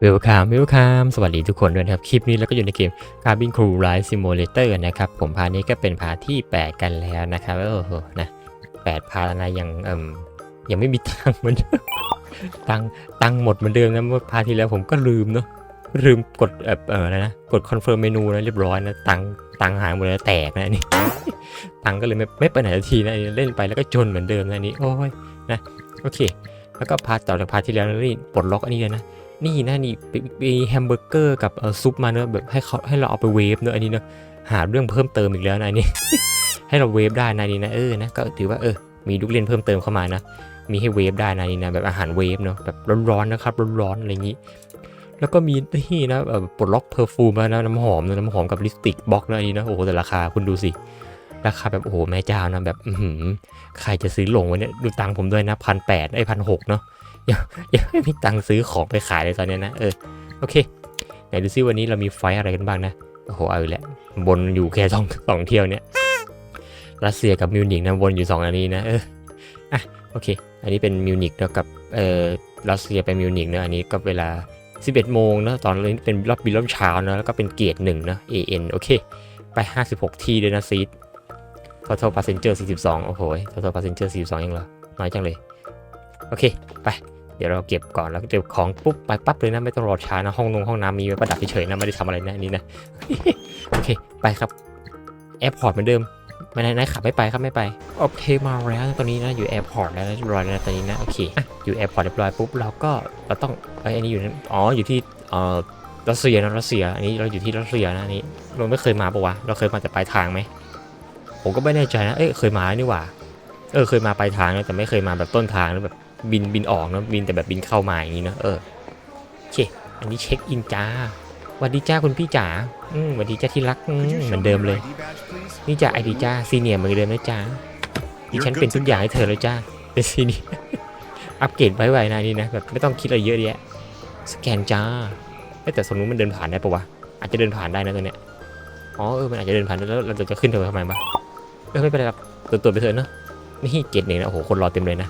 เวลคัมเวลคัมสวัสดีทุกคนด้วยนะครับ คลิปนี้เราก็อยู่ในเกม Cabin Crew Ride Simulator นะครับ ผมพานี้ก็เป็นพาที่ 8 กันแล้วนะครับ โอ้โห นะ8พาแล้วนะยังเอ่มยังไม่มีตังค์เหมือนเดิมตังตังหมดเหมือนเดิมนะเมื่อพาที่แล้วผมก็ลืมเนาะลืมกดเออเออนะกดคอนเฟิร์มเมนูนะเรียบร้อยนะตังตังหายหมดเลยแตกนะนี่ตังก็เลยไม่ไม่ไปไหนสักทีนะนี่เล่นไปแล้วก็จนเหมือนเดิมนะนนี้โอ้ยนะโอเค แล้วก็พาต่อจากพาที่แล้วนะนี่ปลดล็อกอันนี้เลยนะ นี่นะนี่มีแฮมเบอร์เกอร์กับซุปมาเนอะแบบให้เขาให้เราเอาไปเวฟเนอะอันนี้เนอะหาเรื่องเพิ่มเติมอีกแล้วนะอันนี้ให้เราเวฟได้นะนี่นะเออนะก็ถือว่าเออมีลูกเล่นเพิ่มเติมเข้ามานะมีให้เวฟได้นะนี่นะแบบอาหารเวฟเนอะแบบร้อนๆนะครับร้อนๆอะไรอย่างนี้ แล้วก็มีนี่นะเออปลดล็อกเพอร์ฟูมแล้วนะน้ำหอมนะน้ำหอมกับลิปสติกบล็อกนะอันนี้นะโอ้โหแต่ราคาคุณดูสิราคาแบบโอ้โหแม่เจ้านะแบบอืใครจะซื้อหลงวะเนี่ยดูตังค์ผมด้วยนะพันแปดไอ้พันหกเนาะ ยังยังไม่มีตังค์ซื้อของไปขายเลยตอนเนี้ยนะ เออ โอเค ไหนดูซิวันนี้เรามีไฟอะไรกันบ้างนะ โอ้โห เอาอีกแล้วบนอยู่แค่สองสองเที่ยวเนี่ย รัสเซียกับมิวนิกนะวนอยู่สองอันนี้นะ เออ อะ โอเค อันนี้เป็นมิวนิกแล้วกับ เอ่อ รัสเซียไปมิวนิกเนะอันนี้ก็เวลา 11 โมงนะตอนนี้เป็นรอบบินรอบเช้านะแล้วก็เป็นเกียรติหนึ่งนะ AN โอเค ไป 56 ที่เลยนะซีด total passenger 42 โอ้โห total passenger 42ยังเหรอ น้อยจังเลย โอเค ไป เดี๋ยวเราเก็บก่อนแล้วเก็บของปุ๊บไปปั๊บเลยนะไม่ต้องรอช้านะห้องนงห้องน้ำมีไว้ประดับเฉยๆนะไม่ได้ทำอะไรนะอันนี้นะโอเคไปครับแอร์พอร์ตเหมือนเดิมไม่ได้นขับไม่ไปครับไม่ไปโอเคมาแล้วตอนนี้นะอยู่แอร์พอร์ตแล้วเรียบร้อยแล้วตอนนี้นะโอเคอะอยู่แอร์พอร์ตเรียบร้อยปุ๊บเราก็เราต้องเอ้อันนี้อยู่อ๋ออยู่ที่เอ่อรัสเซียนะรัสเซียอันนี้เราอยู่ที่รัสเซียนะอันนี้เราไม่เคยมาปะวะเราเคยมาแต่ปลายทางไหมผมก็ไม่แน่ใจนะเอ้ยเคยมานี่หว่าเออเคยมาปลายทางนะแต่ไม่เคยมาแบบต้นทางแล้วแบบ บินบินออกเนอะบินแต่แบบบินเข้ามาอย่างนี้เนอะเออโอเคอันนี้เช็คอินจ้าสวัสดีจ้าคุณพี่จ๋าอืมสวัสดีจ้าที่รักอืมเหมือนเดิมเลย นี่จ้าไอดีจ้าซีเนียร์เหมือนเดิมนะจ้าดิฉันเป็นทุกอย่างให้เธอแล้วจ้าเป็นซีเนียร์อัปเกรดไว้ๆนะนี่นะแบบไม่ต้องคิดอะไรเยอะแยะสแกนจ้าเอ้ยแต่สมมติมันเดินผ่านได้ปะวะอาจจะเดินผ่านได้นะตัวเนี้ยอ๋อเออมันอาจจะเดินผ่านได้แล้วเราจะขึ้นเธอทำไมวะเออไม่เป็นไรครับตัวตัวไปเถอะเนอะนี่เกตหนึ่งนะโอ้โหคนรอเต็มเลยนะ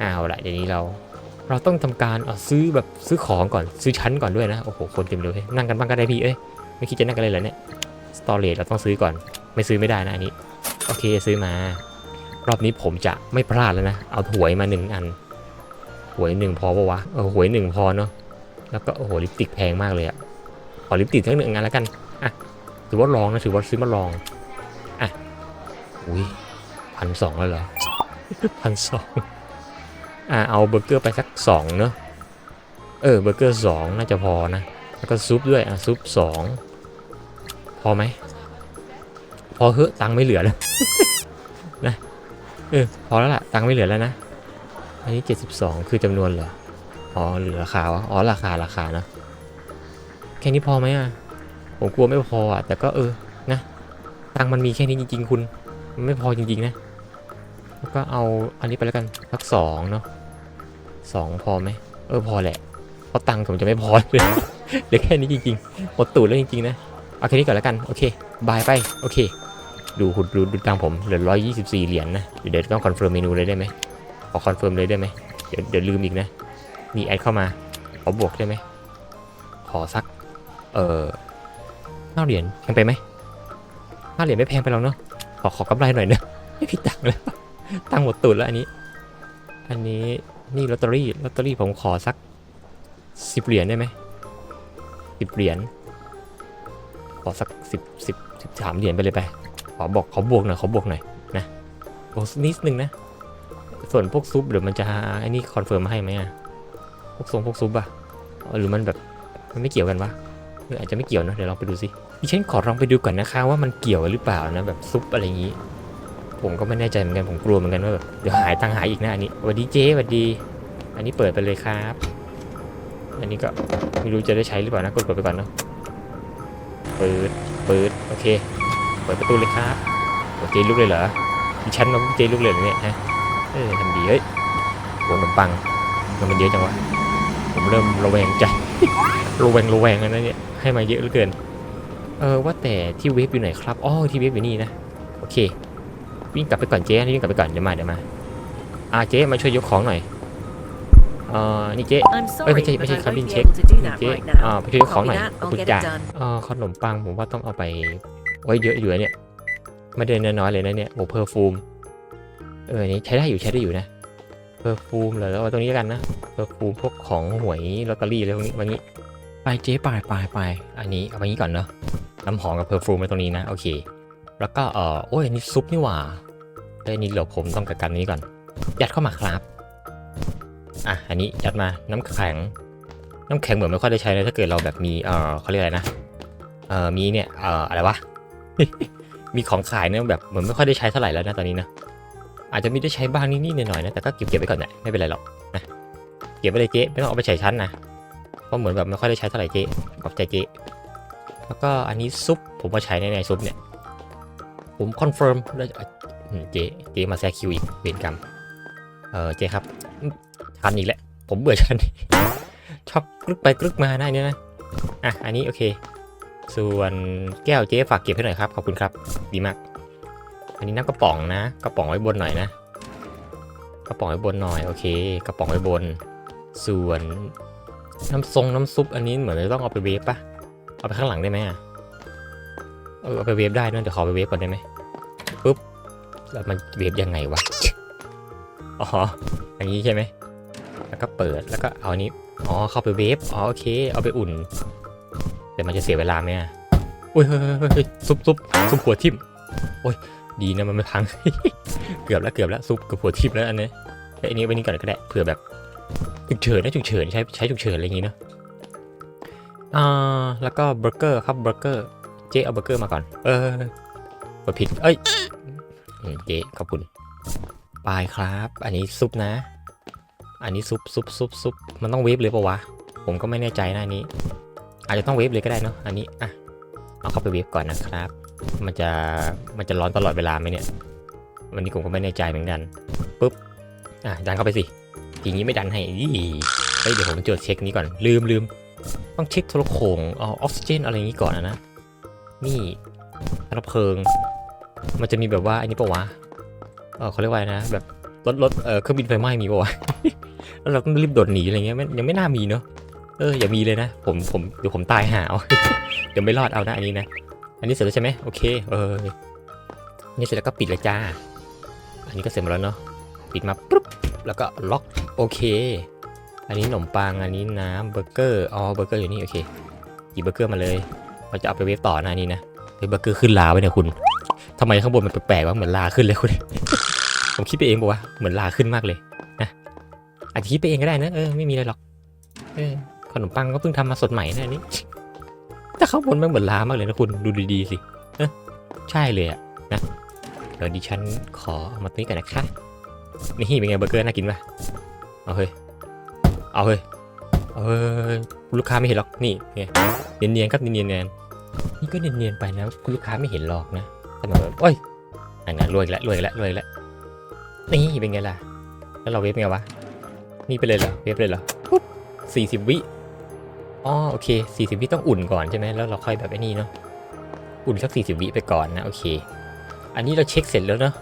เอาละเดี๋ยวนี้เราเราต้องทำการเอาซื้อแบบซื้อของก่อนซื้อชั้นก่อนด้วยนะโอ้โหคนเต็มเลยนั่งกันบ้างก็ได้พี่เอ้ยไม่คิดจะนั่งกันเลยเหรอเนี่ยสตอเรจเราต้องซื้อก่อน ไม่ซื้อไม่ได้นะอันนี้โอเคซื้อมา รอบนี้ผมจะไม่พลาดแล้วนะเอาหวยมาหนึ่งอันหวยหนึ่งพอปะวะเออหวยหนึ่งพอเนาะแล้วก็โอ้โหลิปติกแพงมากเลยอะขอลิปติกทั้งหนึ่งอันแล้วกันอะถือว่าลองนะถือว่าซื้อมาลองอะอุ้ยพันสองแล้วเหรอพันสอง อ่าเอาเบอร์เกอร์ไปสักสองเนอะเออเบอร์เกอร์สองน่าจะพอนะ แล้วก็ซุปด้วยอะซุปสองพอไหมพอเฮ้ตังไม่เหลือแล้วนะเออพอแล้วล่ะตังไม่เหลือแล้วนะ อันนี้ 72 คือจำนวนเหรออ๋อหรือราคาวะอ๋อราคาราคานะแค่นี้พอไหมอะผมกลัวไม่พออะแต่ก็เออนะตังมันมีแค่นี้จริง ๆ คุณ มันไม่พอจริง ๆ นะแล้วก็เอาอันนี้ไปแล้วกันสักสองเนาะ สองพอไหมเออพอแหละเพราะตังค์ผมจะไม่พอเลยเหลือแค่นี้จริงๆหมดตูดแล้วจริงๆนะเอาแค่นี้ก่อนแล้วกันโอเคบายไปโอเค ดูคุณดูดูตังค์ผมเหลือร้อยยี่สิบสี่เหรียญนะเดี๋ยวเดี๋ยวต้องคอนเฟิร์มเมนูเลยได้ไหมขอคอนเฟิร์มเลยได้ไหมเดี๋ยวเดี๋ยวลืมอีกนะมีแอดเข้ามาขอบวกได้ไหมขอสักเออห้าเหรียญแพงไปไหมห้าเหรียญไม่แพงไปหรอกเนาะขอขอกำไรหน่อยเนอะไม่ผิดตังค์แล้วตั้งหมดตูดแล้วอันนี้ อันนี้ นี่ลอตเตอรี่ลอตเตอรี่ผมขอสักสิบเหรียญได้ไหมสิบเหรียญขอสักสิบสิบสิบสามเหรียญไปเลยไปขอบอกขอบวกหน่อยขอบวกหน่อยนะบวกนิดนึงนะ ส่วนพวกซุปเดี๋ยวมันจะไอ้นี่คอนเฟิร์มมาให้ไหมอะพวกทรงพวกซุปอะหรือมันแบบมันไม่เกี่ยวกันวะหรืออาจจะไม่เกี่ยวนะเดี๋ยวลองไปดูสิดิฉันขอลองไปดูก่อนนะคะว่ามันเกี่ยวหรือเปล่านะแบบซุปอะไรอย่างนี้ ผมก็ไม่แน่ใจเหมือนกันผมกลัวเหมือนกันว่าแบบเดี๋ยวหายตังหายอีกนะอันนี้สวัสดีเจ๊สวัสดี อันนี้เปิดไปเลยครับ อันนี้ก็ไม่รู้จะได้ใช้หรือเปล่านะกดกดไปก่อนเนาะเปิดเปิดโอเค เปิดประตูเลยครับโอเจลุกเลยเหรอดิฉันมาเจลุกเลยเหรอเนี่ยฮะเออทำดีเฮ้ยโหขนมปังมันเยอะจังวะผมเริ่มระแวงใจระแวงระแวงแล้วนะเนี่ยให้มาเยอะเหลือเกิน เออว่าแต่ที่เวฟอยู่ไหนครับอ๋อที่เวฟอยู่นี่นะ โอเค วิ่งกลับไปก่อนเจ๊วิ่งกลับไปก่อนเดี๋ยวมาเดี๋ยวมาอาเจ๊มาช่วยยกของหน่อยเอ่อนี่เจ๊ I'm Ôi, sorry, cái chị- but cái I chị won't cabin be check. able to do that เจ๊ right อ่า now. ไปช่วยของหน่อย Copy that, ขอบ I'll คุณ get จ้า it done. เอ่อขนมปังผมว่าต้องเอาไปไว้เยอะอยู่นะเนี่ยไม่ได้น้อยๆเลยนะเนี่ยโอ้เพอร์ฟูมเออนี่ใช้ได้อยู่ใช้ได้อยู่นะเพอร์ฟูมเลยแล้วเอาตรงนี้แล้วกันนะเพอร์ฟูมพวกของหวยลอตเตอรี่อะไรพวกนี้วันนี้ไปเจ๊ไปไปไปอันนี้เอาไปนี้ก่อนเนาะน้ำหอมกับเพอร์ฟูมไว้ตรงนี้นะโอเค แล้วก็เออโอ้ยนนี้ซุปนี่หว่าเอ้ยอันนี้เดี๋ยวผมต้องกักกันนี้ก่อน ยัดเข้ามาครับ อะ อันนี้ยัดมาน้ำแข็ง น้ำแข็งเหมือนไม่ค่อยได้ใช้เลยถ้าเกิดเราแบบมีเออเขาเรียกอะไรนะ เออมีเนี่ยเอออะไรวะ มีของขายเนี่ยแบบเหมือนไม่ค่อยได้ใช้เท่าไหร่แล้วนะตอนนี้นะ อาจจะมีได้ใช้บ้างนิดๆหน่อยๆนะ แต่ก็เก็บเก็บไว้ก่อนแหละไม่เป็นไรหรอกนะ เก็บไว้เลยเจ๊ไม่ต้องเอาไปใช้ชั้นนะ เพราะเหมือนแบบไม่ค่อยได้ใช้เท่าไหร่เจ๊ขอบใจเจ๊แล้วก็อันนี้ซุปผมว่าใช้แน่ๆซุปเนี่ย ผมคอนเฟิร์มแล้วเจ๊เจ๊มาแซคิวอีกเวรกรรม เออเจ๊ครับชันอีกแล้วผมเบื่อชันชอบกรึกไปกรึกมาได้เนี่ยนะ อะ อันนี้โอเค ส่วนแก้วเจ๊ฝากเก็บให้หน่อยครับ ขอบคุณครับ ดีมาก อันนี้น้ำกระป๋องนะ กระป๋องไว้บนหน่อยนะ กระป๋องไว้บนหน่อย โอเค กระป๋องไว้บน ส่วนน้ำทรงน้ำซุปอันนี้เหมือนจะต้องเอาไปเวฟปะเอาไปข้างหลังได้ไหมอะ เออเอาไปเวฟได้นะเดี๋ยวขอไปเวฟก่อนได้ไหม ปุ๊บแล้วมันเวฟยังไงวะ อ๋อ อย่างนี้ใช่ไหม แล้วก็เปิด แล้วก็เอาอันนี้ อ๋อ เข้าไปเวฟ อ๋อ โอเค เอาไปอุ่นเดี๋ยวมันจะเสียเวลาไหมอะอุ้ยเฮ้ยเฮ้ยเฮ้ยซุปซุปซุปหัวทิ่มโอ้ย ดีนะมันไม่พัง เกือบแล้วเกือบแล้วซุปกับหัวทิ่มแล้วอันนี้เอ้ยอันนี้ไว้นี่ก่อนก็ได้ เผื่อแบบฉุกเฉินนะฉุกเฉินใช้ใช้ฉุกเฉินอะไรอย่างงี้เนาะ อ่า แล้วก็เบอร์เกอร์ครับเบอร์เกอร์ เจ๊เอาเบอร์เกอร์มาก่อน เออ กดผิด เอ้ยเจ๊ขอบคุณปลายครับ อันนี้ซุปนะ อันนี้ซุปซุปซุปซุปมันต้องเวฟเลยปะวะ ผมก็ไม่แน่ใจนะอันนี้ อาจจะต้องเวฟเลยก็ได้เนาะ อันนี้ อะ เอาเข้าไปเวฟก่อนนะครับ มันจะ มันจะร้อนตลอดเวลาไหมเนี่ย วันนี้ผมก็ไม่แน่ใจเหมือนกัน ปุ๊บ อะ ดันเข้าไปสิ ทีนี้ไม่ดันให้อีเฮ้ย เดี๋ยวผมจดเช็คนี้ก่อน ลืมลืม ต้องเช็คโทรโขงเอาออกซิเจนอะไรอย่างนี้ก่อนนะนะนี่ระเพลิง มันจะมีแบบว่าอันนี้ปะวะ เออเขาเรียกว่านะ แบบรถรถเออเครื่องบินไฟไหม้มีปะวะ แล้วเราต้องรีบโดดหนีอะไรเงี้ยไม่ยังไม่น่ามีเนอะเอออย่ามีเลยนะ ผมผมเดี๋ยวผมตายหาเอาเดี๋ยวไม่รอดเอานะอันนี้นะ อันนี้เสร็จแล้วใช่ไหมโอเค เออ อันนี้เสร็จแล้วก็ปิดเลยจ้า อันนี้ก็เสร็จหมดแล้วเนาะ ปิดมาปุ๊บ แล้วก็ล็อก โอเค อันนี้ขนมปัง อันนี้น้ำเบอร์เกอร์ อ๋อ เบอร์เกอร์อยู่นี่ โอเค หยิบเบอร์เกอร์มาเลยเราจะเอาไปเวฟต่อนะนนี้นะเฮ้ยเบอร์เกอร์ขึ้นลาไปเนี่ยคุณ ทำไมข้างบนมันแปลกๆวะเหมือนลาขึ้นเลยคุณผมคิดไปเองบอกว่าเหมือนลาขึ้นมากเลยนะอาจจะคิดไปเองก็ได้นะเออไม่มีอะไรหรอกเออขนมปังก็เพิ่งทำมาสดใหม่นะนนี้แต่ข้างบนมันเหมือนลามากเลยนะคุณดูดีๆสิเออใช่เลยอะนะเดี๋ยวดิฉันขอเอามาตรงนี้กันนะคะนี่เป็นไงเบอร์เกอร์น่ากินปะเอาเฮ้ยเอาเฮ้ยเอาเฮ้ยคุณลูกค้าไม่เห็นหรอกนี่ไงเนียนๆครับเนียนๆนี่ก็เนียนๆไปนะคุณลูกค้าไม่เห็นหรอกนะ แต่แบบโอ้ยอันนั้นรวยแล้วรวยแล้วรวยแล้วนี่เป็นไงล่ะ แล้วเราเวฟไงวะ นี่ไปเลยเหรอ เวฟเลยเหรอปุ๊บสี่สิบวิอ๋อโอเคสี่สิบวิต้องอุ่นก่อนใช่ไหมแล้วเราค่อยแบบไอ้นี่เนาะ อุ่นสักสี่สิบวิไปก่อนนะโอเค อันนี้เราเช็คเสร็จแล้วเนาะ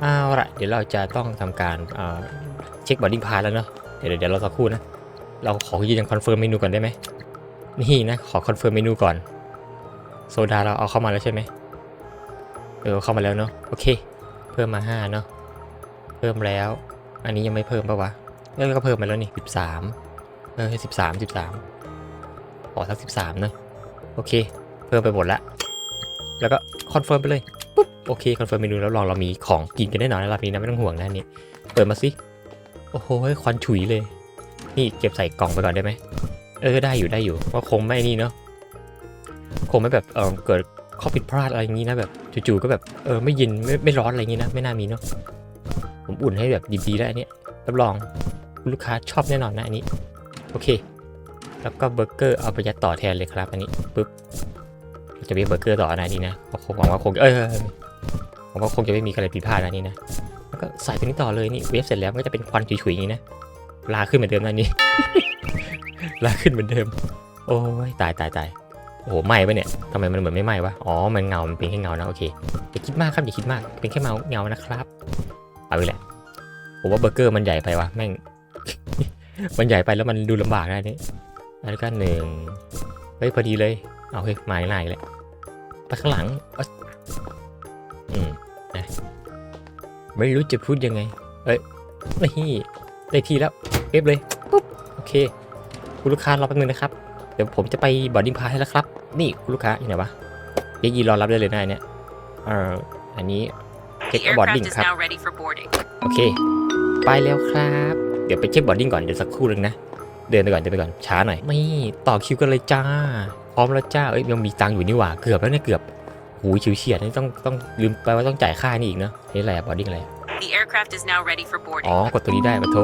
เอาละเดี๋ยวเราจะต้องทำการเอ่อเช็คบอดดิ้งพาแล้วเนาะ เดี๋ยวเดี๋ยวเราสักครู่นะ เราขอยืนยันคอนเฟิร์มเมนูก่อนได้ไหมนี่นะ ขอคอนเฟิร์มเมนูก่อน โซดาเราเอาเข้ามาแล้วใช่ไหม เออเข้ามาแล้วเนาะโอเค เพิ่มมาห้าเนาะเพิ่มแล้ว อันนี้ยังไม่เพิ่มปะวะเออก็เพิ่มมาแล้วนี่สิบสามเออสิบสามสิบสามขอสักสิบสามนะโอเค เพิ่มไปหมดละแล้วก็คอนเฟิร์มไปเลยปุ๊บโอเคคอนเฟิร์มเมนูแล้วลองเรามีของกินกันแน่นอนนะรอบนี้นะไม่ต้องห่วงนะนี่เปิดมาสิโอ้โหควันฉุยเลย นี่เก็บใส่กล่องไปก่อนได้ไหมเออได้อยู่ได้อยู่ว่าคงไม่นี่เนาะคงไม่แบบเออเกิดข้อผิดพลาดอะไรอย่างนี้นะแบบ จู่ๆก็แบบเออไม่เย็นไม่ไม่ร้อนอะไรอย่างนี้นะไม่น่ามีเนาะผมอุ่นให้แบบดีๆแล้วอันนี้รับรองลูกค้าชอบแน่นอนนะอันนี้โอเค แล้วก็เบอร์เกอร์เอาไปยัดต่อแทนเลยครับอันนี้ปุ๊บจะเรีเบอร์เกอร์ต่อนะดีนะเพราะหวังว่าคงเออหวังว่าคงจะไม่มีอะไรผิดพลาดนะอันนี้นะแล้วก็ใส่ตัวนี้ต่อเลยนี่เวฟเสร็จแล้วก็จะเป็นควันฉุยๆอย่างนี้นะลาขึ้นเหมือนเดิมนะนนี้ลาขึ้นเหมือนเดิม โอ้ยตายตายตาย โอ้โหไหม้ปะเนี่ยทำไมมันเหมือนไม่ไหม้วะ อ๋อ มันเงา มันเป็นแค่เงานะ โอเค อย่าคิดมากครับ อย่าคิดมาก เป็นแค่เมาเงานะครับ เอาอีกแหละผมว่าเบอร์เกอร์มันใหญ่ไปวะแม่ง มันใหญ่ไปแล้วมันดูลำบากนะนี่แล้วก็หนึ่งเฮ้ยพอดีเลย เอาเฮ้ยมาอีกหลายเลยไปข้างหลัง อืมนะไม่รู้จะพูดยังไง เอ้ยนี่ได้ทีแล้วเก็บเลย ปุ๊บ โอเค คุณลูกค้ารอแป๊บนึงนะครับ เดี๋ยวผมจะไปบอร์ดิ้งพาสให้แล้วครับ นี่คุณลูกค้าอยู่ไหนวะเดี๋ยวยีรอรับได้เลยนะอันเนี้ยเอ่ออันนี้เช็ค The บอร์ด aircraft ดิ้ง is ครับ now ready for boarding. โอเค ไปแล้วครับ เดี๋ยวไปเช็คบอร์ดดิ้งก่อนเดี๋ยวสักครู่หนึงนะ เดินไปก่อนเดินไปก่อนช้าหน่อยไม่ต่อคิวกันเลยจ้า พร้อมแล้วจ้าเอ้ยยังมีตังค์อยู่นี่หว่าเกือบแล้วเนี่ยเกือบหูยชิวเฉียดนี่ต้องต้องลืมไปว่าต้องจ่ายค่านี่อีกเนอะนี่อะไรอะบอร์ดดิ้งอะไรอะ The aircraft is now ready for อ๋อ boarding. กดตัวนี้ได้ปะโท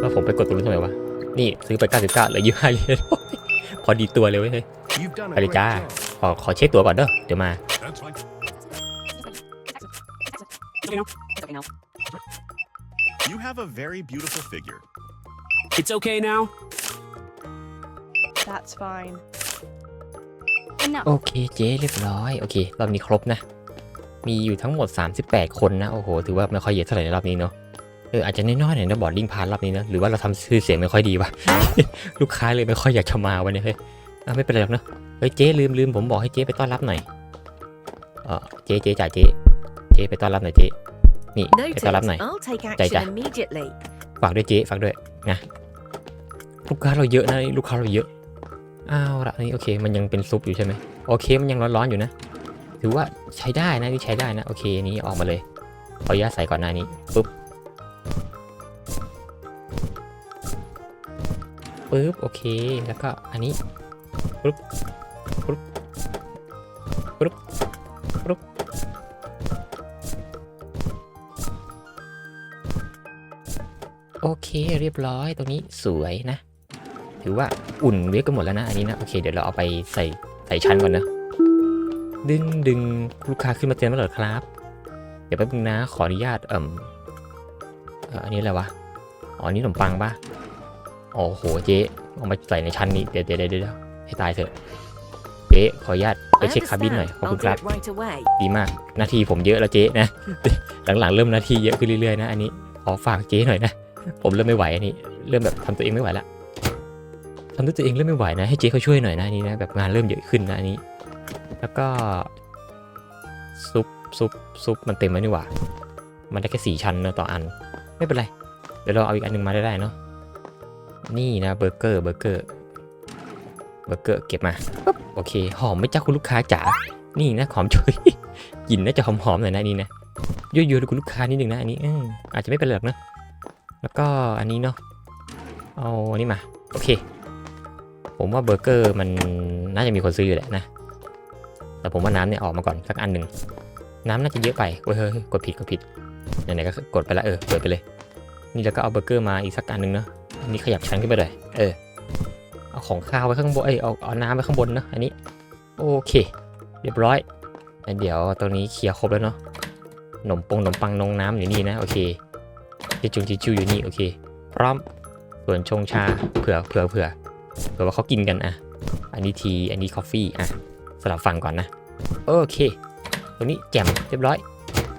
แล้วผมไปกดตัวนู้นทำไมวะ นี่ซื้อไป 99เหลือ25เหรียญพอดีตัวเลยเว้ยเฮ้ย You've done a Allez, great Jar. job. ขอขอเช็คตัวก่อนเด้อเดี๋ยวมา That's fine. You have a very beautiful figure. It's okay now. That's fine. โอเคเจ๊เรียบร้อย โอเค รอบนี้ครบนะ มีอยู่ทั้งหมด 38 คนนะ โอ้โห ถือว่าไม่ค่อยเยอะเท่าไหร่ในรอบนี้เนาะ เอออาจจะน้อยๆหน่อยนะบอร์ดดิ้งพาร์รอบนี้นะหรือว่าเราทำชื่อเสียงไม่ค่อยดีวะลูกค้าเลยไม่ค่อยอยากจะมาวันนี้เฮ้ยอะไม่เป็นไรหรอกเนอะเฮ้ยเจ๊ลืมลืมผมบอกให้เจ๊ไปต้อนรับหน่อยเออเจ๊เจ๊จ่าเจ๊เจ๊ไปต้อนรับหน่อยเจ๊นี่ไปต้อนรับหน่อย I'll take Chạy action chạy. immediately. ฝากด้วยเจ๊ฝากด้วยนะลูกค้าเราเยอะนะลูกค้าเราเยอะอ้าวละนี่โอเค มันยังเป็นซุปอยู่ใช่ไหมโอเคมันยังร้อนๆอยู่นะ ถือว่าใช้ได้นะนี่ใช้ได้นะโอเคอันนี้ออกมาเลยขออนุญาตใส่ก่อนหน้านี้ปุ๊บ ปุ๊บโอเคแล้วก็อันนี้ปุ๊บปุ๊บปุ๊บปุ๊บโอเคเรียบร้อยตรงนี้สวยนะ ถือว่าอุ่นเวฟกันหมดแล้วนะอันนี้นะโอเคเดี๋ยวเราเอาไปใส่ใส่ชั้นก่อนนะดึงดึงลูกค้าขึ้นมาเตือนมาเหรอครับ เดี๋ยวแป๊บนึงนะขออนุญาตเอ่มอันนี้อะไรวะอ๋ออันนี้ขนมปังปะ โอ้โหเจ๊เอามาใส่ในชั้นนี้เดี๋ยวเดี๋ยวเดี๋ยวเดี๋ยวให้ตายเถอะเจ๊ขออนุญาตไป I เช็คคาบินหน่อย understand. ขอบคุ I'll ณครับ do it right away. ดีมากหน้าที่ผมเยอะแล้วเจ๊นะหลังๆเริ่มหน้าที่เยอะขึ้นเรื่อยๆนะอันนี้ขอฝากเจ๊หน่อยนะผมเริ่มไม่ไหวอันนี้ เริ่มแบบทำตัวเองไม่ไหวละทำด้วยตัวเองเริ่มไม่ไหวนะให้เจ๊เขาช่วยหน่อยนะอันนี้นะแบบงานเริ่มเยอะขึ้นนะอันนี้ แล้วก็ซุปซุปซุปมันเต็มแล้วนี่หว่า มันได้แค่สี่ชั้นเนอะต่ออัน ไม่เป็นไร เดี๋ยวเราเอาอีกอันหนึงมาได้ได้เนาะ นี่นะเบอร์เกอร์เบอร์เกอร์เบอร์เกอร์เก็บมาปุ๊บโอเค หอมไหม่จ้าคุณลูกค้าจ๋านี่นะหอมช่วยกลิ่นน่าจะหอมๆหน่อยนะอันนี่นะยั่วๆดูคุณลูกค้านิดนึงนะอันนี้อืมอาจจะไม่เป็นไรหรอกนะแล้วก็อันนี้เนาะเอาอันนี้มาโอเค ผมว่าเบอร์เกอร์มันน่าจะมีคนซื้ออยู่แหละนะแต่ผมว่าน้ำเนี่ยออกมาก่อนสักอันหนึ่งน้ำน่าจะเยอะไปเว้ยเฮ้ยเฮ้ยกดผิดกดผิดไหนๆก็กดไปแล้วเออเปิดไปเลย นี่แล้วก็เอาเบอร์เกอร์มาอีกสักอันหนึ่งเนาะ อันนี้ขยับชั้นขึ้นไปเลยเออเอาของข้าวไว้ข้างบนเอ้ยเอาเอาน้ำไว้ข้างบนนะอันนี้โอเค เรียบร้อยอันเดี๋ยวตรงนี้เคลียร์ครบแล้วเนาะขนมปงขนมปังนงน้ำอยู่นี่นะโอเคจิจุงจิจูอยู่นี่โอเค พร้อมส่วนชงชาเผื่อเผื่อเผื่อเผื่อว่าเขากินกันอะ อันนี้ทีอันนี้คอฟฟี่อะสลับฟังก่อนนะโอเค ตรงนี้แจ่มเรียบร้อย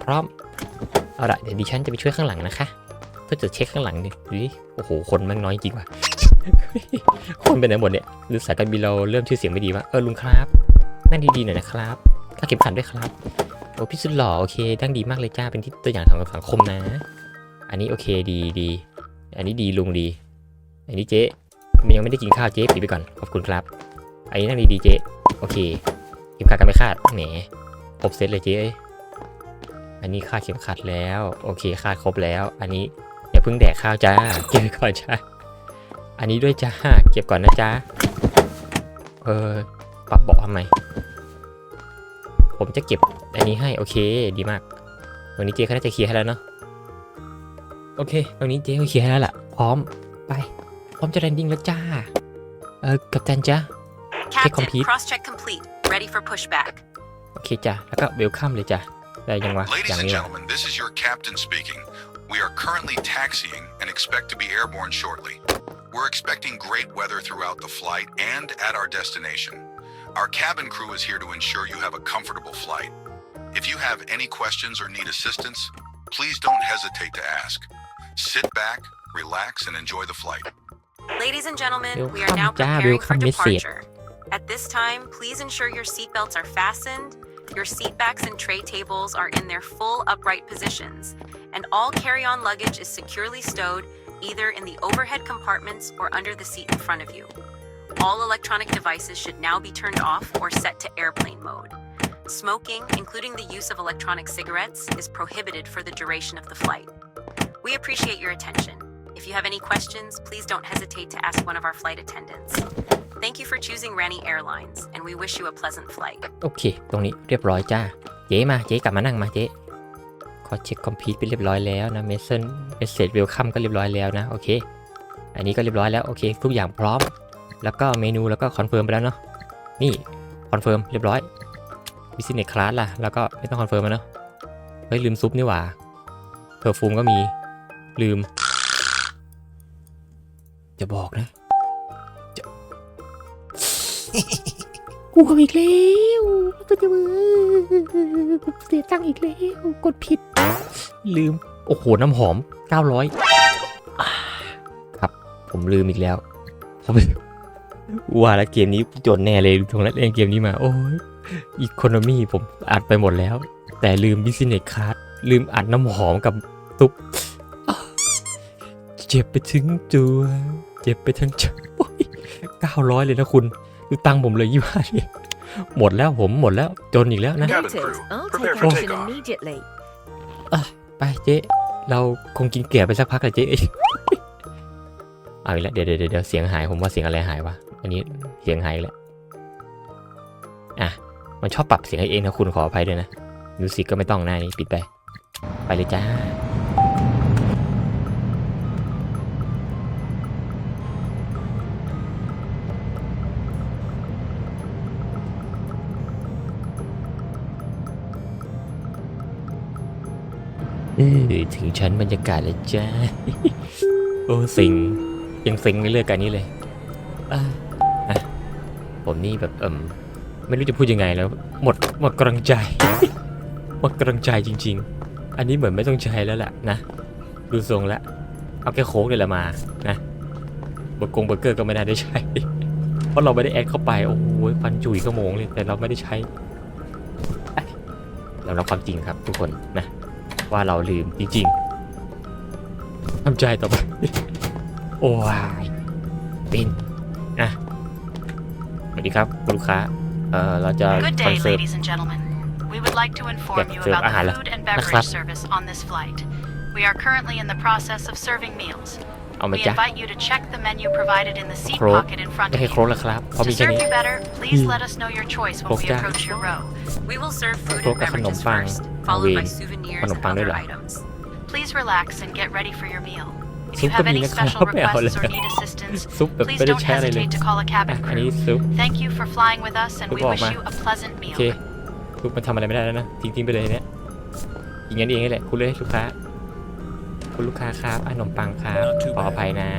พร้อมเอาละเดี๋ยวดิฉันจะไปช่วยข้างหลังนะคะ เพื่อจะเช็คข้างหลังดิดูดิโอ้โห คนมันน้อยจริงว่ะ คนเป็นไหนหมดเนี่ย หรือสายการบินเราเริ่มชื่อเสียงไม่ดีวะ เออลุงครับนั่งดีๆหน่อยนะครับถ้าเข็มขัดด้วยครับ โอ้พี่สุดหล่อโอเคดั้งดีมากเลยจ้า เป็นที่ตัวอย่างของสังคมนะ อันนี้โอเคดีดี อันนี้ดีลุงดี อันนี้เจ๊มันยังไม่ได้กินข้าวเจ๊ปิดไปก่อน ขอบคุณครับ อันนี้นั่งดีๆเจ๊โอเค เข็มขัดกันไม่คาดแหมครบเซตเลยเจ๊อันนี้คาดเข็มขัดแล้ว โอเคคาดครบแล้ว อันนี้ เพิ่งแดกข้าวจ้าเก็บไว้ก่อนจ้าอันนี้ด้วยจ้าเก็บก่อนนะจ้าเออปรับเบาะทำไมผมจะเก็บอันนี้ให้โอเคดีมากวันนี้เจ๊เขาน่าจะเคลียร์ให้แล้วเนาะโอเควันนี้เจ๊เขาเคลียร์ให้แล้วล่ะ พร้อมไป พร้อมจะแลนดิ้งแล้วจ้าเออกับตันจ้า Captain, complete. cross-check complete. Ready for pushback. โอเคจ้าแล้วก็เวลคัมเลยจ้าได้ยังวะ Ladies อย่าง and นี้เหรอ gentlemen, this is your captain speaking. We are currently taxiing and expect to be airborne shortly. We're expecting great weather throughout the flight and at our destination. Our cabin crew is here to ensure you have a comfortable flight. If you have any questions or need assistance, please don't hesitate to ask. Sit back, relax, and enjoy the flight. Ladies and gentlemen, we are now preparing for departure. At this time, please ensure your seatbelts are fastened, your seatbacks and tray tables are in their full upright positions, and all carry-on luggage is securely stowed either in the overhead compartments or under the seat in front of you. All electronic devices should now be turned off or set to airplane mode. Smoking, including the use of electronic cigarettes, is prohibited for the duration of the flight. We appreciate your attention. If you have any questions, please don't hesitate to ask one of our flight attendants. Thank you for choosing Rani Airlines, and we wish you a pleasant flight. โอเค ตรงนี้เรียบร้อยจ้า เจ๊มา เจ๊กลับมานั่งมาเจ๊ ขอเช็คคอมพิวต์ไปเรียบร้อยแล้วนะเมสเซนเมสเซจเวลคัมก็เรียบร้อยแล้วนะ โอเค อันนี้ก็เรียบร้อยแล้ว โอเค ทุกอย่างพร้อม แล้วก็เมนูแล้วก็คอนเฟิร์มไปแล้วเนาะ นี่คอนเฟิร์มเรียบร้อยบิสเนสคลาสล่ะ แล้วก็ไม่ต้องคอนเฟิร์มแล้วเนาะ เฮ้ยลืมซุปนี่หว่าเพอร์ฟูมก็มี ลืม จะบอกนะจะ กูเอาอีกแล้วก็จะเสียตังอีกแล้ว กดผิด ลืม โอ้โห น้ำหอม 900อครับ ผมลืมอีกแล้วผมว่าแล้วเกมนี้จนแน่เลยทงแล้วเล่นเกมนี้มา โอ้ยอีโคโนมี่ผมอัดไปหมดแล้ว แต่ลืมบิสเนสคลาสลืมอัดน้ำหอมกับตุ๊บเจ็บไปถึงตัว เจ็บไปทั้งใจโอ้ย900เลยนะคุณ ดูตังค์ผมเลยยี่ห้าเนี่ยหมดแล้วผมหมดแล้วจนอีกแล้วนะ Cabin Noted. crew, I'll prepare take for action takeoff. immediately. ไปเจ๊เราคงกินเกลียไปสักพักเลยเจ๊เอาอีกแล้วเดี๋ยวเดี๋ยวเดี๋ยวเสียงหายผมว่าเสียงอะไรหายวะอันนี้เสียงหายอีกแล้วอะมันชอบปรับเสียงให้เองนะคุณขออภัยด้วยนะมิวสิกก็ไม่ต้องหน้านี้ปิดไป ไปเลยจ้า ออถึงชั้นบรรยากาศเลยจ้า โอ้สิงยังสิงในเรื่องการนี้เลยอะอะผมนี่แบบเอิมไม่รู้จะพูดยังไงแล้ว หมดหมดกำลังใจ หมดกำลังใจจริง ๆ อันนี้เหมือนไม่ต้องใช้แล้วแหละนะ ดูทรงแล้วเอาแค่โค้กเลยละมานะเบอร์กงเบอร์เกอร์ก็ไม่ได้ได้ใช้ เพราะเราไม่ได้แอดเข้าไป โอ้โหฟันจุยก็โมงเลยแต่เราไม่ได้ใช้เอ้ยเรารับความจริงครับทุกคนนะ ว่าเราลืมจริงๆทำใจต่อไป โอ้ยปินนะสวัสดีครับคุณลูกค้าเอ่อเราจะ Good คอน day, เสิร์ต ladies and gentlemen. We would like to inform Yep, you serve about ahala. the food and Naklap. beverage service on this flight. We are currently in the process of serving meals. เอาไหม We จ๊ะ invite you to check the menu provided in the seat Croak. pocket in front ไม่ of ให้ you. โครกแล้วครับเพราะ To มีแค่ serve นี้ you better, please Hmm. let us know your choice when we Croak. approach your row. We will serve food Croak and ak beverages khanompang. first, followed by Awin. souvenirs and Khanompang other ด้วยเหรอ items. Please relax and get ready for your meal. If ซุ you ปก็ have มี any นะครับ special ไม่เอาเล requests ย or need assistance, ซุปแบบ please ไม่ได้ don't ใช้อะไรเลย hesitate to call a อะ cabin อันนี้ crew. ซุป Thank you for flying with us and we ซุปออก wish มา you a pleasant โอ meal. เคซุปมันทำอะไรไม่ได้แล้วนะทิ้งๆไปเลยเนี่ยอย่างนั้นเองนี่แหละคุณเลยลูกค้าคุณลูกค้าครับขนมปังครับ Not too ขออ bad. ภัยนะ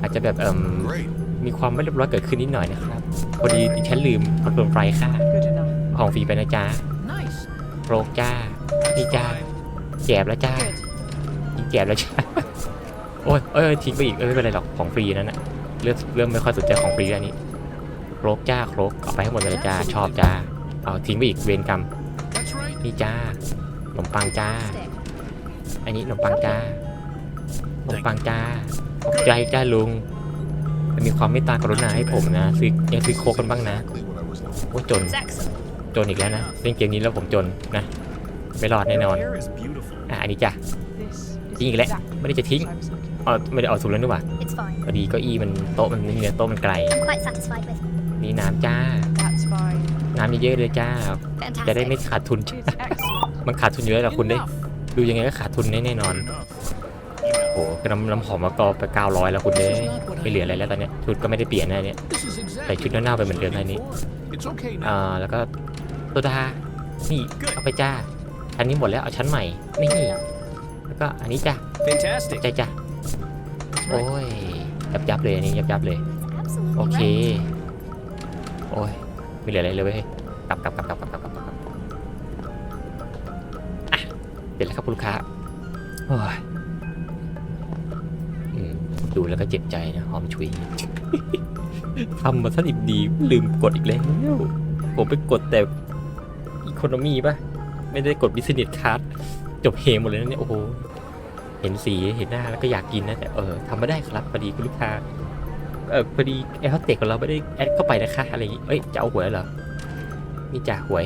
อาจจะแบบเอ่ม Great. มีความไม่เรียบร้อยเกิดขึ้นนิดหน่อยนะครับ พอดีดิฉันลืมคอนเฟิร์มไฟล์ค่า Good enough. ของฟรีไปนะจ๊ะ Nice. โป รกจ้า นี่จ้าแจบแล้วจ้า Good. ยิงแจบแล้วจ้า โอ้ยเอ้ยทิ้งไปอีกเอ้ยไม่เป็นไรหรอกของฟรีนั่นน่ะเริ่มเริ่มไม่ค่อยสนใจของฟรีแล้วอันนี้โครกจ้าโครกเอาไปให้หมดเลยจ้าชอบจ้า เอาทิ้งไปอีกเวรกรรม That's right. นี่จ้าขนมปังจ้า อันนี้ขนมปังจ้าขนมปังจ้าขอบใจจ้าลุงแต่มีความเมตตากรุณาให้ผมนะซื้อยังซื้อโคกกันบ้างนะ Exactly what I was looking โอ้จน จนอีกแล้วนะเล่นเกมนี้แล้วผมจนนะไม่รอดแน่นอนอะอันนี้จ้ะทิ้งอีกแล้วไม่ได้จะทิ้ง what I was looking อ๋อไม่ได้เอาถูกแล้วนี่หว่าพอดีก้าอี้มันโต๊ะมันไม่มีโต๊ะมันไกล I'm quite satisfied with. มีน้ำจ้าน้ำเยอะๆเลยจ้า จะได้ไม่ขาดทุน มันขาดทุนเยอะแหละคุณได้ ดูยังไงก็ขาดทุนแน่นอนโอ้โหกระน้ำน้ำหอมมากอไป 900 แล้วคุณเด้ไม่เหลืออะไรแล้วตอนนี้ชุดก็ไม่ได้เปลี่ยนนะเนี่ย This is ใส่ชุดเน่าๆไปเหมือนเดิม what ท่า I นี้อ่าแล้วก็ ตัวดา นี่เอาไปจ้าชั้นนี้หมดแล้วเอาชั้นใหม่ นี่ แล้วก็อันนี้จ้าใจจ้าโอ้ย ยับยับเลยอันนี้ยับยับเลย โอเค โอ้ย ไม่เหลืออะไรเลยเว้ยกลับกลับกลับกลับกลับกลับกลับกอะเสร็จแล้วครับลูกค้า โอ้ยดูแล้วก็เจ็บใจนะหอมชุยทำมาซะดิบดีลืมกดอีกแล้วผมไปกดแต่ คโนมีป่ะ ไม่ได้กดบิสเนสคาร์ดจบเฮหมดเลยนะเนี่ย โอ้โห เห็นสีเห็นหน้าแล้วก็อยากกินนะแต่เออทำไม่ได้ครับพอดีคุณลูกค้าเออพอดีแอร์โฮสเตสของเราไม่ได้แอดเข้าไปนะคะอะไรอย่างงี้เอ้ยจะเอาหวยเหรอนี่จ้าหวย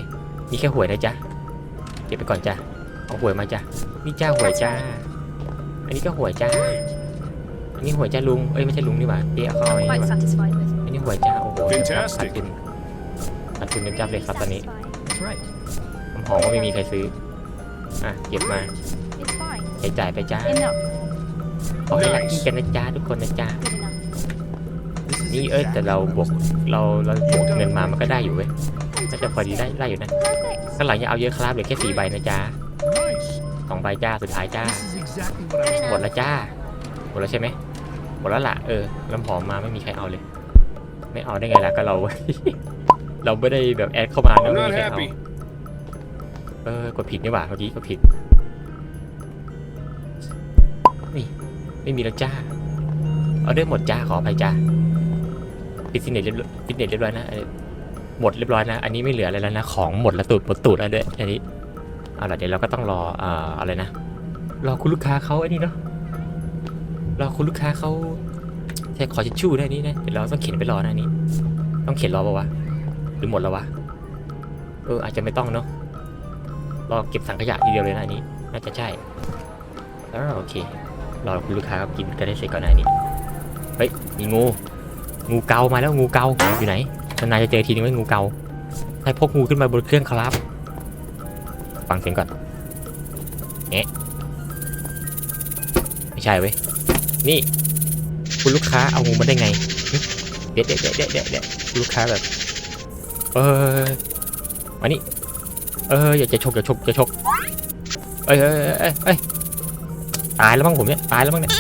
นี่แค่หวยนะจ๊ะเก็บไปก่อนจ้ะเอาหวยมาจ้ะนี่จ้าหวยจ้า อันนี้ก็หวยจ้าอันนี้หวยจ้าลุงเอ้ยไม่ใช่ลุงนี่หว่าเจ๊เอาเข้ามานี่ Quite ดีกว่า satisfied with. อันนี้หวยจ้าโอ้โห Fantastic ขาดทุนขาดทุนกันจับเลยครับตอนนี้ Satisfying. That's right. น้ำหอมก็ไม่มีใครซื้อ อะ เก็บมา It's fine. ใช้จ่ายไปจ้า Enough. ขอให้รักที่กันนะจ้าทุกคนนะจ้า Good enough. This is นี่เอ้ยแต่เราบวก exactly เราเราบวกเงินมา มันก็ได้อยู่เว้ยน่าจะพอดีได้ได้อยู่นะ Perfect. ข้างหลังอย่าเอาเยอะครับเหลือแค่สี่ใบนะจ๊ะ nice. สองใบจ้าสุดท้ายจ้า This is exactly what I was หมดแล้วจ้า หมดแล้วใช่ไหมหมดแล้วล่ะเออลำหอมมาไม่มีใครเอาเลย ไม่เอาได้ไงล่ะก็เรา เราไม่ได้แบบแอดเข้ามาแล้ว I'm ไม่ not มีใครเอา happy. เออกดผิดนี่หว่าเมื่อกี้กดผิด นี่ไม่มีแล้วจ้า เอาได้หมดจ้าขออภัยจ้าปิดฟิตเนสเรียบร้อยฟิตเนสเรียบร้อยนะหมดเรียบร้อยนะ อันนี้ไม่เหลืออะไรแล้วนะ ของหมดแล้วตูดหมดตูดแล้วด้วยอันนี้เอาล่ะเดี๋ยวเราก็ต้องรอเอ่าอะไรนะ รอคุณลูกค้าเขาไอ้นี่เนาะ รอคุณลูกค้าเขาแค่ขอชิชชู่ได้นี่นะ เดี๋ยวเราต้องเข็นไปรอนะอันนี้ ต้องเข็นรอปะวะ หรือหมดแล้ววะ เอออาจจะไม่ต้องเนาะ รอเก็บสังขยะทีเดียวเลยนะอันนี้ น่าจะใช่โอเครอคุณลูกค้าครับกินกันได้เสร็จก่อนนะอันนี้เฮ้ยมีงูงูเกามาแล้วงูเกาอยู่ไหนนานจะเจอทีนึงว่างูเกาให้พกงูขึ้นมาบนเครื่องครับ ฟังเสียงก่อนเนะไม่ใช่เว้ยนี่ คุณลูกค้าเอางูมาได้ไงเดี๋ยวเดี๋ยวเดี๋ยวเดี๋ยวเดี๋ยวคุณลูกค้าแบบเออมานี่ เอออย่าจะชกอย่าชกอย่าชกเอ้ยเอ้ยเอ้ยเอ้ยตายแล้วมั้งผมเนี่ยตายแล้วมั้งเนี่ย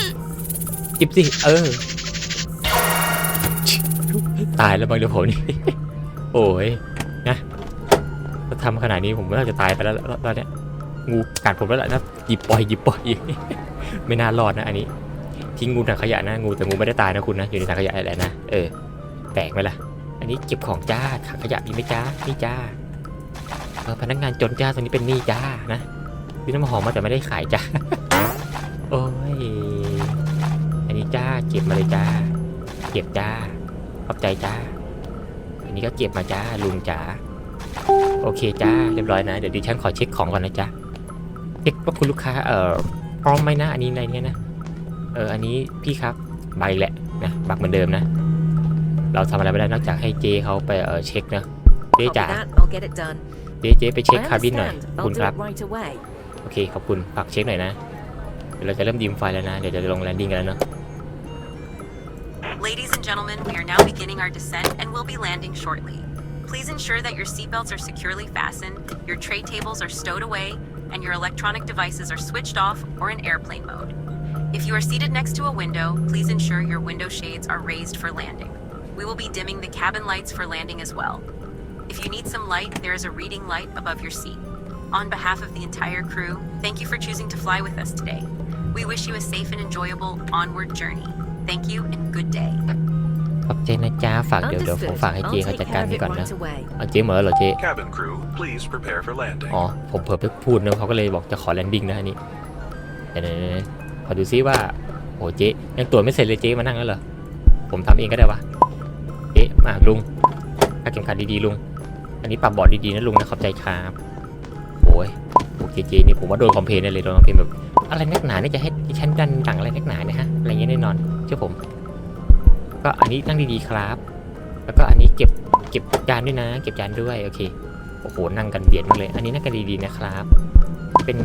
จิบสิเออ ตายแล้วมั้งเดี๋ยวผมนี่โอ้ยนะถ้าทำขนาดนี้ผมน่าจะตายไปแล้วแล้วแล้วเนี่ยงูกัดผมแล้วแหละนะหยิบปล่อยหยิบปล่อยไม่น่ารอดนะอันนี้ทิ้งงูถังขยะนะงูแต่งูไม่ได้ตายนะคุณนะอยู่ในถังขยะอะไรนะเออแปลกไหมล่ะ อันนี้เก็บของจ้าถังขยะมีไหมจ้านี่จ้า พนักงานจนจ้าตอนนี้เป็นหนี้จ้านะซื้อน้ำหอมมาแต่ไม่ได้ขายจ้าโอ้ยอันนี้จ้าเก็บมาเลยจ้า เก็บจ้าขอบใจจ้า อันนี้ก็เก็บมาจ้าลุงจ๋าโอเคจ้าเรียบร้อยนะเดี๋ยวดิฉันขอเช็คของก่อนนะจ๊ะเช็คว่าคุณลูกค้าเอ่อพร้อมไหมนะอันนี้อะไรเนี่ยนะเอออันนี้พี่ครับใบแหละนะบักเหมือนเดิมนะ เราทำอะไรไม่ได้นอกจากให้เจเขาไปเออเช็คนะเจจ๋า I'll get it done. เจเจไปเช็ค I คาร์บินหน่อย understand. ขอบ I'll คุณ do ครับ it right away. โอเคขอบคุณฝากเช็คหน่อยนะ เดี๋ยวเราจะเริ่มดีมไฟแล้วนะ เดี๋ยวจะลงแลนดิ้งกันแล้วเนาะ Ladies and gentlemen, we are now beginning our descent and will be landing shortly. Please ensure that your seatbelts are securely fastened, your tray tables are stowed away, and your electronic devices are switched off or in airplane mode. If you are seated next to a window, please ensure your window shades are raised for landing. We will be dimming the cabin lights for landing as well. If you need some light, there is a reading light above your seat. On behalf of the entire crew, thank you for choosing to fly with us today. We wish you a safe and enjoyable onward journey. Thank you and good day. ขอบใจนะจ๊ะฝากเดี๋ยวเดี๋ยวผม Understood. ฝากให้เจ I'll เขาจัด take การ care of นี่ it ก่อนนะ right away. เอาเจเหมอเหรอเจ Cabin crew, please prepare for landing. อ๋อ ผมเผลอไปพูดนะเขาก็เลยบอกจะขอแลนดิ้งนะอันนี้เดี๋ยวๆๆๆขอดูซิว่าโอ้เจ๊ยังตรวจไม่เสร็จเลยเจ๊มานั่งแล้วเหรอ ผมทำเองก็ได้วะเจ๊มาลุงถ้าเข็มขัดดีๆลุง อันนี้ปรับบอร์ดดีๆนะลุงนะขอบใจครับโอ้ยโอเคเจนี่ผมว่าโดนคอมเพลนได้เลยโดนคอมเพลนแบบอะไรนักหนาเนี่ยจะให้ฉันดันหลังอะไรนักหนาเนี่ยฮะอะไรเงี้ยแน่นอนเชื่อผม ก็อันนี้นั่งดีๆครับ แล้วก็อันนี้เก็บเก็บจานด้วยนะ เก็บจานด้วยโอเคโอ้โหนั่งกันเบียดมากเลย อันนี้นั่งกันดีๆนะครับ เป็น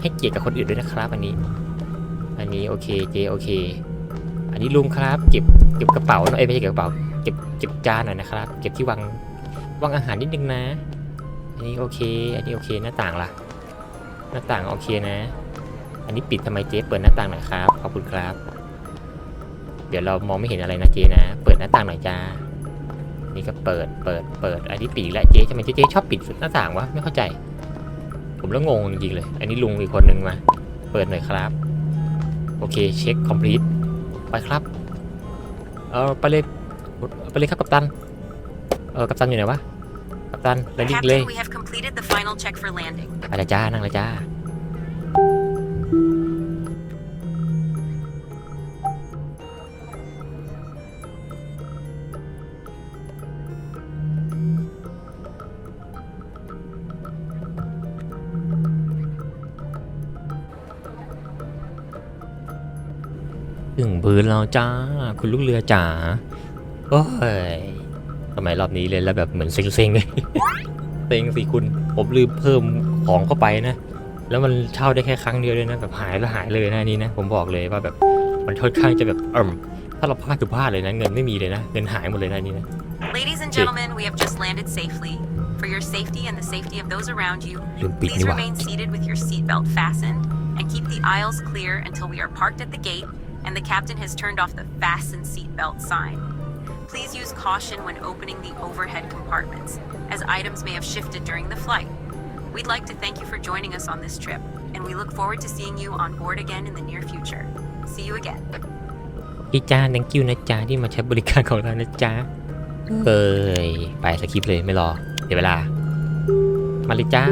ให้เกียรติกับคนอื่นด้วยนะครับ อันนี้ อันนี้โอเคเจโอเค อันนี้ลุงครับ เก็บเก็บกระเป๋าหน่อยเอ้ไม่ใช่เก็บกระเป๋าเก็บเก็บจานหน่อยนะครับ เก็บที่วาง วางอาหารนิดนึงนะ อันนี้โอเค อันนี้โอเค หน้าต่างล่ะ หน้าต่างโอเคนะ อันนี้ปิดทำไมเจ๊เปิดหน้าต่างหน่อยครับ ขอบคุณครับ เดี๋ยวเรามองไม่เห็นอะไรนะเจ๊นะ เปิดหน้าต่างหน่อยจ้า นี่ก็เปิด เปิด เปิด อันนี้ปิดอีกแล้วเจ๊ทำไมเจ๊ชอบปิดหน้าต่างวะ ไม่เข้าใจ ผมแล้วงงจริงๆเลย อันนี้ลุงอีกคนนึงมา เปิดหน่อยครับ โอเค เช็คคอมพลีทไปครับ เออไปเลยไปเลยครับกัปตัน เออกัปตันอยู่ไหนวะกัปตันแลนดิ้งเลย Captain, we have completed the final check for landing. ไปเลยจ้านั่งเลยจ้า ถึงพื้นแล้วจ้า คุณลูกเรือจ๋า โอ้ย ทำไมรอบนี้เลยแล้วแบบเหมือนเซ็งๆเลยเซ็งสิคุณผมลืมเพิ่มของเข้าไปนะ แล้วมันเช่าได้แค่ครั้งเดียวเลยนะแบบหายแล้วหายเลยนะอันนี่นะ ผมบอกเลยว่าแบบมันค่อนข้างจะแบบเอิ่มถ้าเราพลาดคือพลาดเลยนะเงินไม่มีเลยนะเงินหายหมดเลยนะอันนี่นะ Ladies and gentlemen, we have just landed safely. For your safety and the safety of those around you, ลืมปิด please นี่หว่า remain seated with your seatbelt fastened and keep the aisles clear until we are parked at the gate and the captain has turned off the fasten seatbelt sign. Please use caution when opening the overhead compartments, as items may have shifted during the flight. We'd like to thank you for joining us on this trip, and we look forward to seeing you on board again in the near future. See you again. พี่จ้า thank you นะจ๊ะที่มาใช้บริการของเรานะจ๊ะเอ้ยไปสคริปต์เลยไม่รอ เดี๋ยวเวลา มาเลยจ้า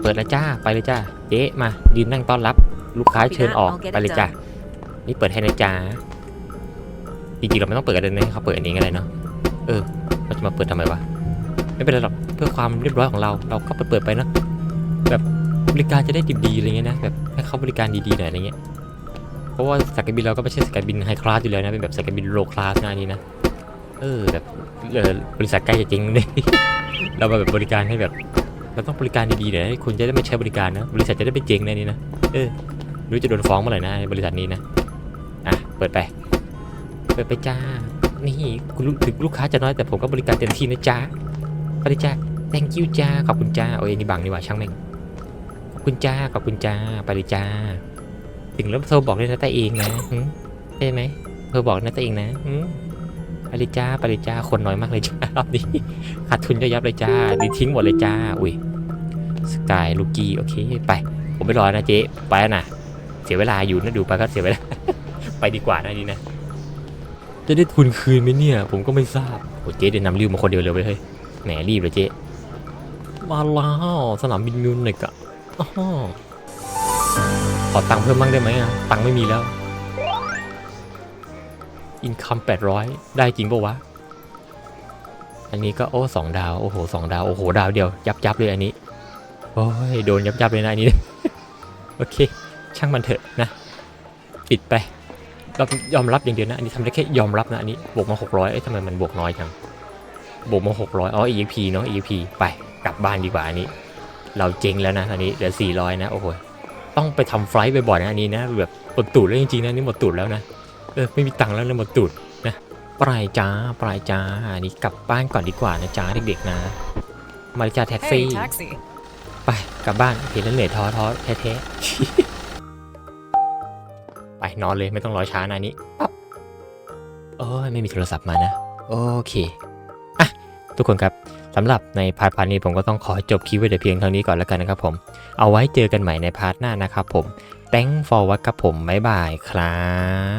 เปิดแล้วจ้า ไปเลยจ้าเจ๊มายืนนั่งต้อนรับ ลูกค้าเชิญออกไปเลยจ้านี่เปิดให้นะจ๊ะ จริงๆเราไม่ต้องเปิดกันเลยนะเขาเปิดอันนี้ก็ได้เนาะเออเราจะมาเปิดทำไมวะไม่เป็นไรหรอกเพื่อความเรียบร้อยของเรา เราก็เปิดเปิดไปเนะแบบบริการจะได้ดีๆอะไรเงี้ยนะแบบให้เขาบริการดีๆหน่อยอะไรเงี้ยเพราะว่าสายการบินเราก็ไม่ใช่สายการบินไฮคลาสอยู่แล้วนะเป็นแบบสายการบินโลคลาสนะอันนี้นะเออแบบเออบริษัทใกล้จะจริงเลยเรามาแบบบริการให้แบบเราต้องบริการดีๆหน่อยให้คุณจะได้ไม่ใช้บริการนะบริษัทจะได้ไม่เจ๊งในนี่นะเออไม่รู้จะโดนฟ้องเมื่อไหร่นะบริษัทนี้นะอะเปิดไป เปิดไปจ้า นี่คุณถึงลูกค้าจะน้อยแต่ผมก็บริการเต็มที่นะจ้าไปเลยจ้า thank you จ้า ขอบคุณจ้า โอ้ยนี่บังนี่ว่าช่างแม่ง ขอบคุณจ้า ขอบคุณจ้า ไปเลยจ้า ถึงแล้วโทรบอกเลยนะแต่เองนะใช่ไหมโทรบอกนะแต่เองนะไปเลยจ้า ไปเลยจ้า คนน้อยมากเลยจ้ารอบนี้ขาดทุนจะยับเลยจ้าดีทิ้งหมดเลยจ้า อุ้ย สกายลูกี้ โอเค ไป ผมไปรอนะเจ๊ ไปนะ เสียเวลาอยู่นะดูไปก็เสียเวลา ไปดีกว่านะนี่นะ จะได้ทุนคืนไหมเนี่ย ผมก็ไม่ทราบโอ้เจ๊เดินนำริ้วมาคนเดียวเลยเว้ยเฮ้ยแหมรีบเลยเจ๊มาแล้วสนามบินมิวนิกอะอ้อขอตังค์เพิ่มบ้างได้ไหมอะตังค์ไม่มีแล้วอินคัมแปดร้อยได้จริงปะวะ อันนี้ก็โอ้สองดาว โอ้โหสองดาว โอ้โห ดาวเดียว ยับยับเลยอันนี้ โอ้ย โดนยับยับเลยนะอันนี้ โอเค ช่างมันเถอะนะ ปิดไป เรายอมรับอย่างเดียวนะ อันนี้ทำได้แค่ยอมรับนะ อันนี้บวกมา 600เอ้ยทำไมมันบวกน้อยจัง บวกมา 600อ๋อ EXP เนาะ EXP ไปกลับบ้านดีกว่าอันนี้ เราเจ๊งแล้วนะอันนี้เหลือ400 นะ โอ้โห ต้องไปทำไฟล์บ่อยๆนะอันนี้นะ แบบหมดตูดแล้วจริงๆนะนี่หมดตูดแล้วนะ เออ ไม่มีตังค์แล้วนะหมดตูดนะ ปลายจ้า ปลายจ้า อันนี้กลับบ้านก่อนดีกว่านะจ้าเด็กๆนะ มาเลยจ้าแท็กซี่ Hey, taxi. ไปกลับบ้าน เห็นแล้วเหนื่อยท้อท้อแท้ๆไป นอนเลยไม่ต้องรอช้านานี้ปั๊บโอ้ยไม่มีโทรศัพท์มานะ โอเคอะทุกคนครับสำหรับในพาร์ทพาร์ทนี้ผมก็ต้องขอจบคลิปไว้แต่เพียงเท่านี้ก่อนแล้วกันนะครับผม เอาไว้เจอกันใหม่ในพาร์ทหน้านะครับผม thank for watch ครับผมบ๊ายบายครับ